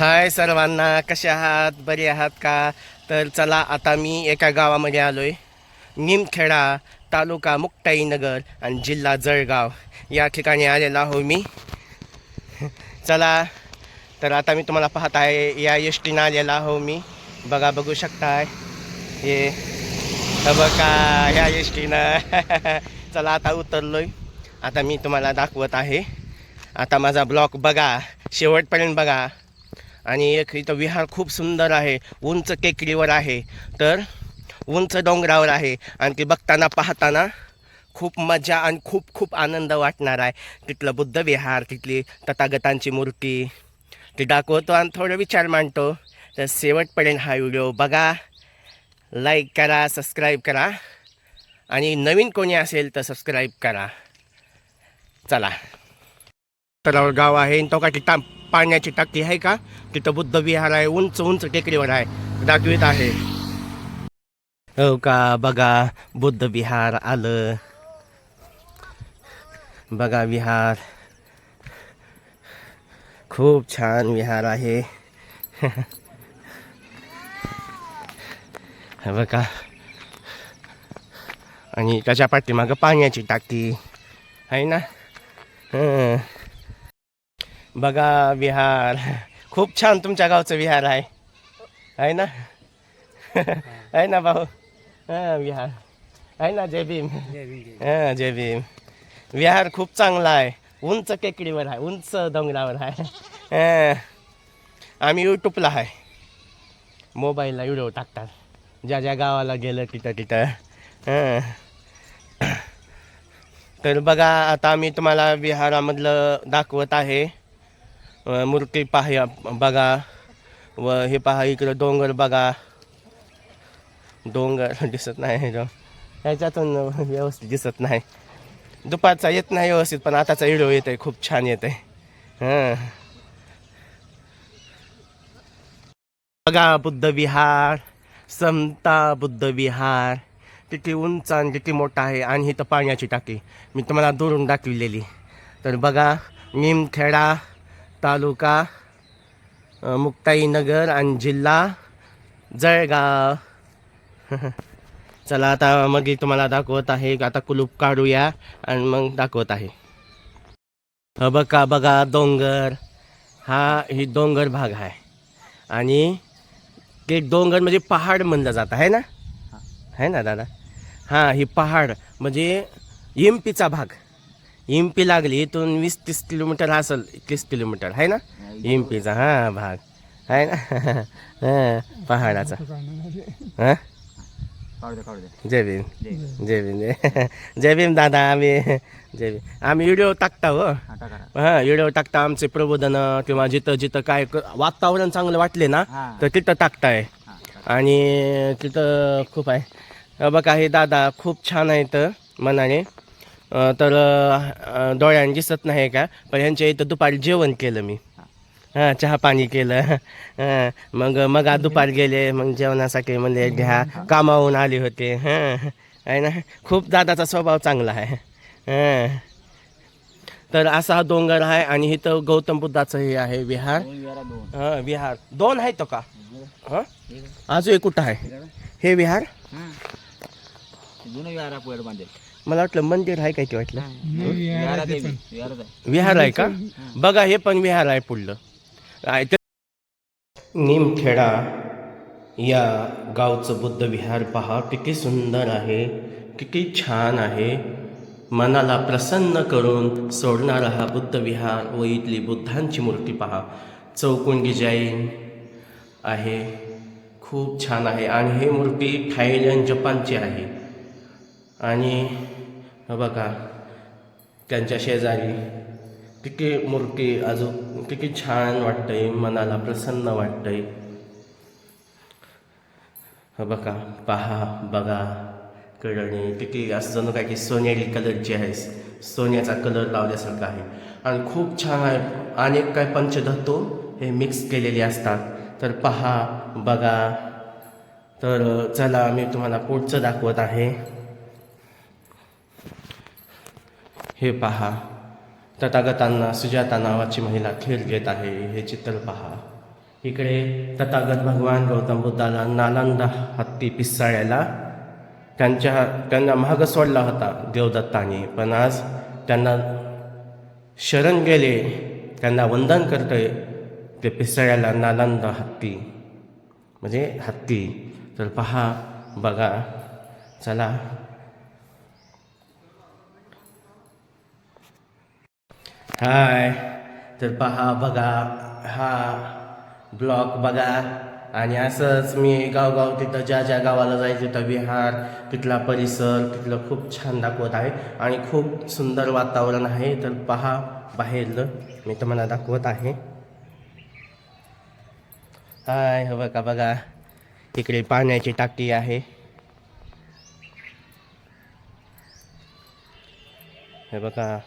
हाय सर्वांना कसे आहात? बरे आहात का? तर चला आता मी एका गावामध्ये आलो आहे निमखेडा तालुका मुक्ताईनगर आणि जिल्हा जळगाव. या ठिकाणी आलेला हो मी. चला तर आता मी तुम्हाला पाहत आहे या एस टीनं आलेला हो मी. बघा बघू शकताय. हे बघा ह्या एस टीनं चला आता उतरलोय. आता मी तुम्हाला दाखवत आहे. आता माझा ब्लॉग बघा. शेवटपर्यंत बघा. आणि एक इथं विहार खूप सुंदर आहे उंच टेकडीवर आहे. तर उंच डोंगरावर आहे. आणि ते बघताना पाहताना खूप मजा आणि खूप खूप आनंद वाटणार आहे. तिथलं बुद्ध विहार तिथली तथागतांची मूर्ती ते दाखवतो आणि थोडं विचार मांडतो. तर शेवटपर्यंत हा व्हिडिओ बघा लाईक करा सबस्क्राईब करा. आणि नवीन कोणी असेल तर सबस्क्राईब करा. चला. तलावर गाव आहे. आणि तो का टा पाण्याची टाकी आहे का? तिथं बुद्ध विहार आहे. उंच उंच टेकडीवर आहे. दाखवित आहे. हो का? बघा बुद्ध विहार आलं. बघा विहार. खूप छान विहार आहे. बघा. आणि त्याच्या पाठीमागं पाण्याची टाकी. आहे ना? हं. बघा विहार. खूप छान तुमच्या गावचं विहार आहे. आहे ना? आहे ना भाऊ? हां विहार. आहे ना जय भीम? हां जय भीम. विहार खूप चांगला आहे. उंच टेकडीवर आहे. उंच डोंगरावर आहे. आम्ही यूट्यूबला आहे. मोबाईलला व्हिडिओ टाकतात. ज्या ज्या गावाला गेलं तिथं तिथं. हां. तर बघा आता मी तुम्हाला विहारामधलं दाखवत आहे. मूर्ती पाह्या बघा व हे पहा इकडं डोंगर बघा. डोंगर दिसत नाही ह्याच्यातून व्यवस्थित दिसत नाही. दुपारचा येत नाही व्यवस्थित पण आताचा व्हिडिओ येत आहे खूप छान येत आहे हां. बघा बुद्ध विहार समता बुद्ध विहार. किती उंच आणि किती मोठा आहे आणि इथं पाण्याची टाकी. मी तुम्हाला दुरून दाखविलेली. तर बघा निमखेडा तालुका मुक्ताईनगर आणि जिल्हा जळगाव. चला आता मग तुम्हाला दाखवत आहे. आता कुलूप काढूया आणि मग दाखवत आहे. ह बघा बघा डोंगर. हा ही डोंगर भाग आहे. आणि ते डोंगर म्हणजे पहाड म्हणलं जातं आहे ना? आहे ना दादा? हां ही पहाड म्हणजे इम्पीचा भाग. इम्पी लागली इथून वीस तीस किलोमीटर असेल तीस किलोमीटर आहे ना? इम्पीचा हां भाग आहे ना? हां पहाडाचा. हां? जय भीम जय भीम. जय भीम दादा आम्ही जय भीम. आम्ही व्हिडिओ टाकता हो. हा व्हिडिओ टाकता आमचे प्रबोधन किंवा जिथं जिथं काय क- वातावरण चांगलं वाटले ना तर तिथं टाकताय. हा टाका. आणि तिथं खूप आहे. बघा हे दादा खूप छान आहेत मनाने. तर अ, डोळ्याने दिसत नाही का? पण ह्यांच्या इथं दुपारी जेवण केलं मी. हां चहा पाणी केलं. मग मग आज दुपार गेले मग जेवणासाठी म्हणजे घ्या. कामावून आले होते. हां आहे ना? खूप दादाचा स्वभाव चांगला आहे. हां. तर असा हा डोंगर आहे आणि इथं गौतम बुद्धाचं हे आहे विहार. हां विहार. दोन आहेत तो का? हां? अजून एक कुठं आहे? आहे. हे. विहार हा. मला वाटलं मंदिर आहे काय ते वाटलं. आहे विहार आहे का? बघा हे पण विहार आहे पुढलं. निमखेडा या गावचं बुद्ध विहार पहा. किती सुंदर आहे किती छान आहे. मनाला प्रसन्न करून सोडणारा हा बुद्ध विहार व इथली बुद्धांची मूर्ती पहा. चौकोन डिझाईन आहे. खूप छान आहे. आणि ही मूर्ती थायलंड जपानची आहे. आणि बघा त्यांच्या शेजारी किती मूर्ती अजून किती छान वाटतंय मनाला प्रसन्न वाटतंय. बघा पहा बघा कडणे किती असं जणू काय की सोनेरी कलरची आहे. सोन्याचा कलर लावल्यासारखा आहे. आणि खूप छान आहे. अनेक काय पंचधातू हे मिक्स केलेले असतात. तर पहा बघा. तर चला मी तुम्हाला पुढचं दाखवत आहे. हे पहा. तथागतांना सुजाता नावाची महिला खेळ घेत आहे हे चित्र पहा. इकडे तथागत भगवान गौतम बुद्धाला नालंदा हत्ती पिसाळ्याला. त्यांच्या त्यांना महाग सोडला होता देवदत्ताने पण आज त्यांना शरण गेले. त्यांना वंदन करतोय ते पिसाळ्याला नालंदा हत्ती. म्हणजे हत्ती. तर पहा बघा. चला. हाय. तर पहा बघा हा ब्लॉग बघा. आणि असंच मी गावगाव तिथं ज्या ज्या गावाला जायचं तिथं विहार तिथला परिसर तिथलं खूप छान दाखवत आहे. आणि खूप सुंदर वातावरण आहे. तर पहा बाहेरलं मी तुम्हाला दाखवत आहे. हाय हो बघा बघा. इकडे पाण्याची टाकी आहे. हे बघा.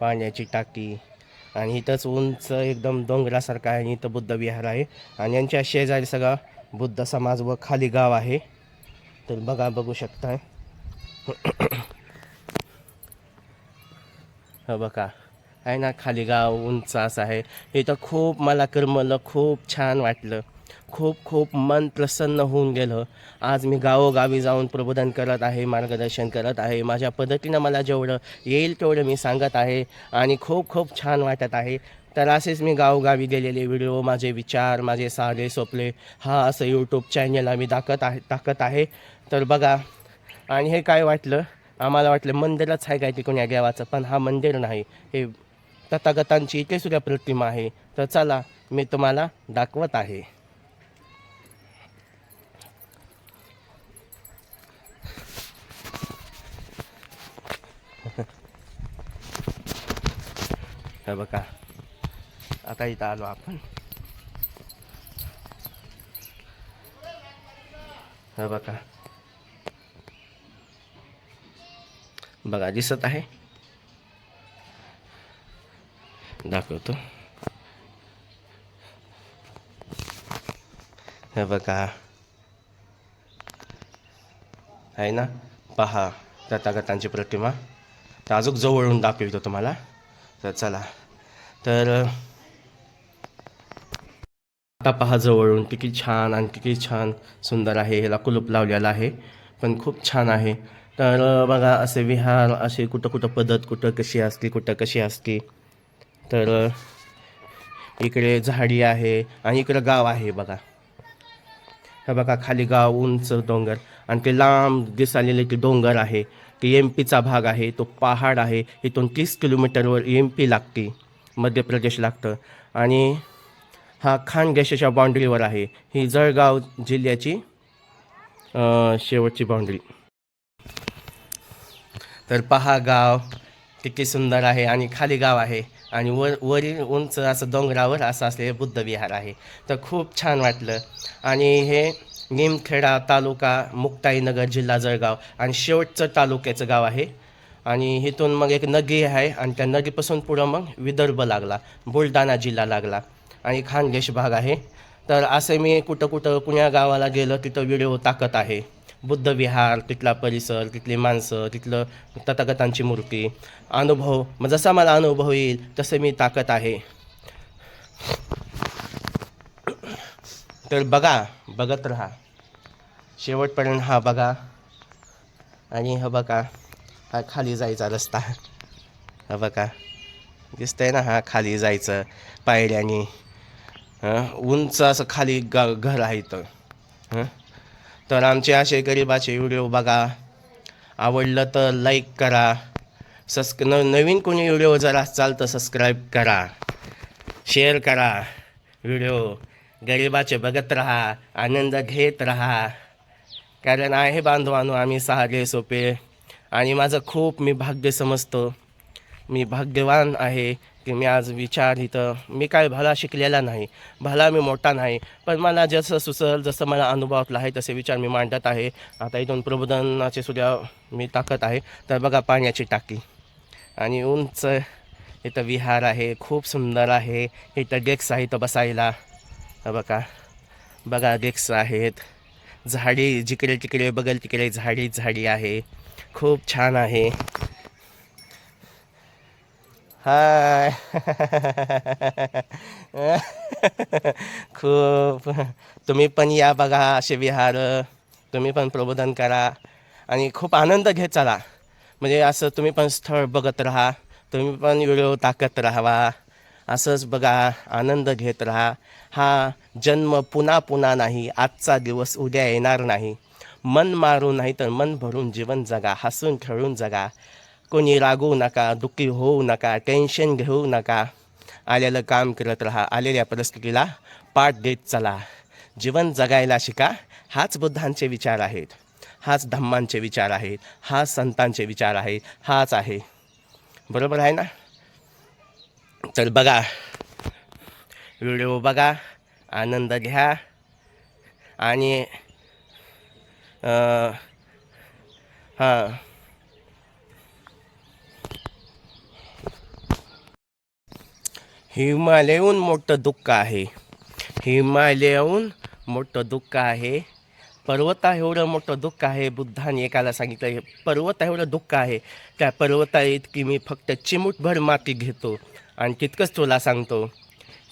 पाण्याची टाकी आणि इथंच उंच एकदम डोंगरासारखं आहे आणि इथं बुद्ध विहार आहे. आणि यांच्या शेजारी सगळा बुद्ध समाज व खाली गाव आहे. तर बघा बघू शकताय. हो बघा आहे ना खाली गाव उंच असं आहे. इथं खूप मला करमलं खूप छान वाटलं. खूप खूप मन प्रसन्न होऊन गेलं. आज मी गावोगावी जाऊन प्रबोधन करत आहे मार्गदर्शन करत आहे. माझ्या पद्धतीनं मला जेवढं येईल तेवढं मी सांगत आहे आणि खूप खूप छान वाटत आहे. तर असेच मी गावोगावी गेलेले व्हिडिओ माझे विचार माझे साधे सोपले हा असं यूट्यूब चॅनल आम्ही दाखत आहे टाकत आहे. तर बघा आणि हे काय वाटलं? आम्हाला वाटलं मंदिरच आहे काय तिकडून या देवाचं पण हा मंदिर नाही. हे तथागतांची इथे सुद्धा प्रतिमा आहे. तर चला मी तुम्हाला दाखवत आहे. हे बघा? आता इथं आलो आपण. हे बघा. बघा दिसत आहे? दाखवतो. हे बघा. आहे ना? पहा तथागतांची प्रतिमा. तर अजून जवळून दाखवतो तुम्हाला. तर चला. तर आता पहा जवळून किती छान आणि किती छान सुंदर आहे. ह्याला कुलूप लावलेला आहे पण खूप छान आहे. तर बघा असे विहार असे कुठं कुठं पद्धत कुठं कशी असते कुठं कशी असते तर इकडे झाडी आहे आणि इकडं गाव आहे बघा. हे बघा खाली गाव उंच डोंगर आणि ते लांब दिसालेले ते डोंगर आहे. ते एम पीचा भाग आहे तो पहाड आहे. इथून तीस किलोमीटरवर एम पी लागते. मध्य प्रदेश लागतं. आणि हा खानदेशाच्या बाउंड्रीवर आहे. ही जळगाव जिल्ह्याची शेवटची बाउंड्री. तर पहा गाव किती सुंदर आहे आणि खाली गाव आहे. आणि वर वरील उंच असं डोंगरावर असं असलेलं बुद्ध विहार आहे. तर खूप छान वाटलं. आणि हे निमखेडा तालुका मुक्ताईनगर जिल्हा जळगाव. आणि शेवटचं तालुक्याचं गाव आहे. आणि इथून मग एक नगी आहे आणि त्या नगीपासून पुढं मग विदर्भ लागला बुलढाणा जिल्हा लागला आणि खानदेश भाग आहे. तर असे मी कुठं कुठं कुण्या गावाला गेलं तिथं व्हिडिओ टाकत आहे. बुद्ध विहार तिथला परिसर तिथली माणसं तिथलं तथागतांची मूर्ती अनुभव. मग जसा मला अनुभव येईल तसं मी टाकत आहे. तर बघा बघत राहा. शेवटपर्यंत हा बघा. आणि हा बघा. हा खाली जायचा रस्ता. हा बघा. दिसतंय ना हा खाली जायचं पायऱ्याने. उंच असं खाली ग घर आहे इथं. तर आमचे असे गरिबाचे व्हिडिओ बघा. आवडलं तर लाईक करा. सस्क न नवीन कोणी व्हिडिओ जर असाल तर सबस्क्राईब करा. शेअर करा व्हिडिओ. गरिबाचे बघत राहा आनंद घेत राहा. कारण आहे बांधवानो आम्ही सहारे सोपे. आणि माझं खूप मी भाग्य समजतो. मी भाग्यवान आहे की मी आज विचार इथं मी काय भला शिकलेला नाही भला मी मोठा नाही पण मला जसं सुचल जसं मला अनुभवतला आहे तसे विचार मी मांडत आहे. आता इथून प्रबोधनाचे सुद्धा मी टाकत आहे. तर बघा पाण्याची टाकी. आणि उंच इथं विहार आहे खूप सुंदर आहे. इथं डेक्स आहे इथं बसायला. बघा बघा डेक्स आहेत. झाडी जिकडे तिकडे बघल तिकडे झाडी झाडी आहे. खूप छान आहे. हाय. खूप. तुम्ही पण या बघा असे विहार. तुम्ही पण प्रबोधन करा आणि खूप आनंद घेत चला. म्हणजे असं तुम्ही पण स्थळ बघत राहा. तुम्ही पण व्हिडिओ टाकत राहावा. असंच बघा आनंद घेत राहा. हा जन्म पुन्हा पुन्हा नाही. आजचा दिवस उद्या येणार नाही. मन मारू नाही तर मन भरून जीवन जगा हसून खेळून जगा. कोणी रागवू नका दुःखी होऊ नका टेन्शन घेऊ नका. आलेलं काम करत राहा आलेल्या परिस्थितीला पाठ देत चला. जीवन जगायला शिका हाच बुद्धांचे विचार आहेत. हाच धम्मांचे विचार आहेत. हाच संतांचे विचार आहेत. हाच आहे. बरोबर आहे ना? तर बघा. व्हिडिओ बघा आनंद घ्या. आणि हां. हिमालयहून मोठं दुःख आहे. हिमालयाहून मोठं दुःख आहे. पर्वता एवढं मोठं दुःख आहे बुद्धाने एकाला सांगितलं पर्वता एवढं दुःख आहे. त्या पर्वता इतकी मी फक्त चिमूटभर माती घेतो. आणि तितकंच तुला सांगतो.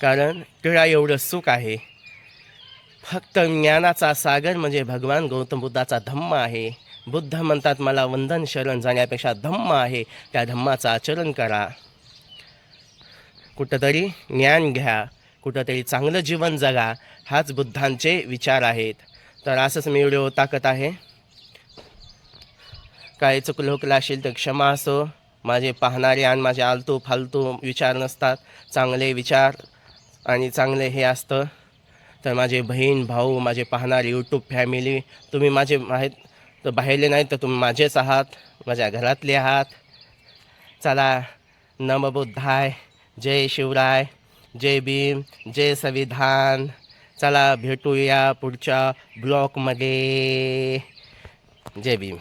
कारण तिळा एवढं सुख आहे. फक्त ज्ञानाचा सागर म्हणजे भगवान गौतम बुद्धाचा धम्म आहे. बुद्ध म्हणतात मला वंदन शरण जाण्यापेक्षा धम्म आहे. त्या धम्माचं आचरण करा. कुठंतरी ज्ञान घ्या. कुठंतरी चांगलं जीवन जगा. हाच बुद्धांचे विचार आहेत. तर असंच मी व्हिडिओ टाकत आहे. काय चुकलं हुकलं असेल तर क्षमा असो. माझे पाहणारे आणि माझे आलतू फालतू विचार नसतात. चांगले विचार आणि चांगले हे असतं. तर माझे बहीण भाऊ माझे पाहणारे यूट्यूब फॅमिली तुम्ही माझे आहेत तर बाहेरले नाही तर तुम्ही माझेच आहात माझ्या घरातले आहात. चला नमबुद्धाय जय शिवराय जय भीम जय संविधान. चला भेटूया पुढच्या ब्लॉकमध्ये जय भीम.